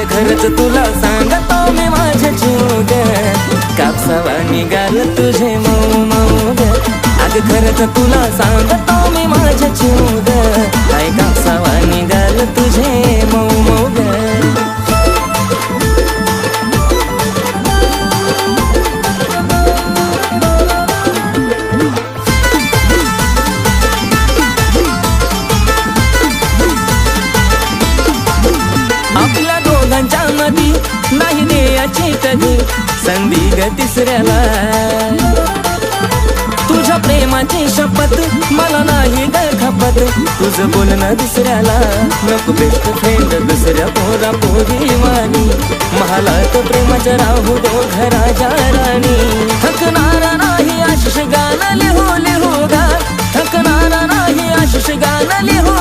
अग खरंच तुला सांगतो मी माझ्या जीवग कापसावा निघाल तुझे मऊ मऊ ग अग खरंच तुला सांगतो मी माझ्या जीवग काय कापसावा निघाल तुझे मऊ मऊ ग आपल्या दोघांच्या मधी नाही देयाची कधी. संधी ग तिसऱ्याला. तुझ्या प्रेमाची शपथ मला नाही ग खपत. तुझं बोलणं दुसऱ्याला नको बेस्ट फ्रेंड दुसऱ्या पोरा पोरी वाणी. महालात प्रेमाच्या राहू दो घराच्या राणी थकणारा नाही आशिष गाणं लिहू लिहू गा. थकणारा नाही आशिष गाणं लिहू